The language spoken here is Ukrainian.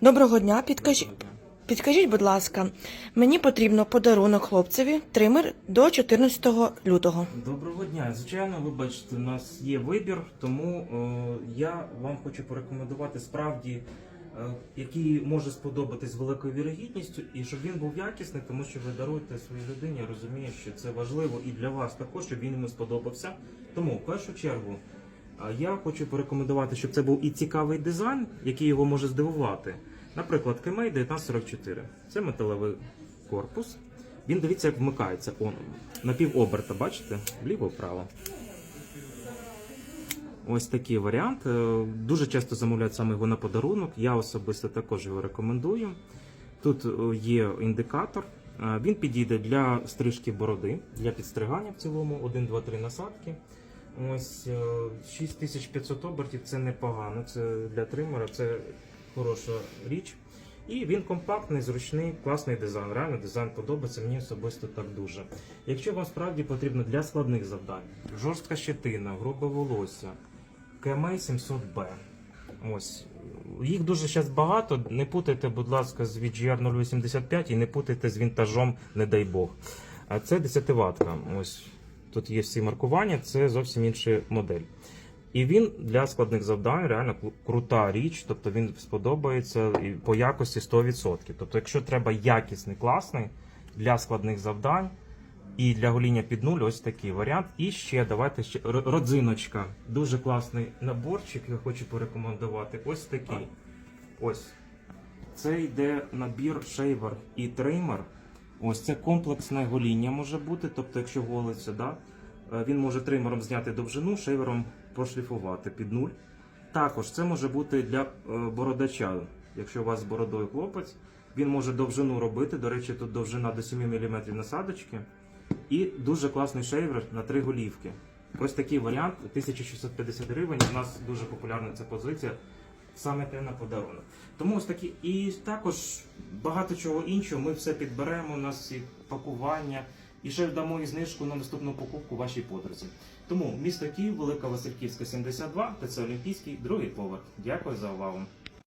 Доброго дня, підкажіть. Підкажіть, будь ласка, мені потрібно подарунок хлопцеві тример до 14 лютого. Доброго дня. Звичайно, ви бачите, у нас є вибір, тому е, я вам хочу порекомендувати справді, е, який може сподобатись великою вірогідністю, і щоб він був якісний, тому що ви даруєте своїй людині. Я розумію, що це важливо і для вас також, щоб він йому сподобався. Тому в першу чергу я хочу порекомендувати, щоб це був і цікавий дизайн, який його може здивувати. Наприклад, Кемей 1944. Це металевий корпус. Він дивіться, як вмикається. Он на бачите? Вліво-вправо. Ось такий варіант. Е, Дуже часто замовляють саме його на подарунок. Я особисто також його рекомендую. Тут е, є індикатор. Е, Він підійде для стрижки бороди, для підстригання в цілому. 1, 2, 3 насадки. Ось е, 6500 обертів це непогано. Це для тримера, це хороша річ. І він компактний, зручний, класний дизайн. Реально дизайн подобається мені особисто так дуже. Якщо вам справді потрібно для складних завдань, жорстка щетина, грубе волосся, КМ 700B. Ось. Їх дуже зараз багато. Не путайте, будь ласка, з VGR 085 і не путайте з вінтажом, не дай Бог. А це 10 ватка. Ось тут є всі маркування, це зовсім інша модель. І він для складних завдань реально крута річ, тобто він сподобається по якості 100%. Тобто, якщо треба якісний, класний для складних завдань і для гоління під нуль, ось такий варіант. І ще давайте ще родзиночка. Дуже класний наборчик, я хочу порекомендувати. Ось такий. Ось. Це йде набір шейвер і тример. Ось це комплексне гоління може бути. Тобто, якщо голиться, да, е, він може тримером зняти довжину, шейвером прошліфувати під нуль. Також це може бути для е, бородача. Якщо у вас з бородою хлопець, він може довжину робити. До речі, тут довжина до 7 мм насадочки. І дуже класний шейвер на три голівки. Ось такий варіант 1650 гривень. У нас дуже популярна ця позиція. Саме те на подарунок. Тому ось такі. І також багато чого іншого. Ми все підберемо. У нас і пакування. І ще дамо і знижку на наступну покупку вашій подрузі. Тому місто Київ, Велика Васильківська, 72, ТЦ Олімпійський, другий поверх. Дякую за увагу.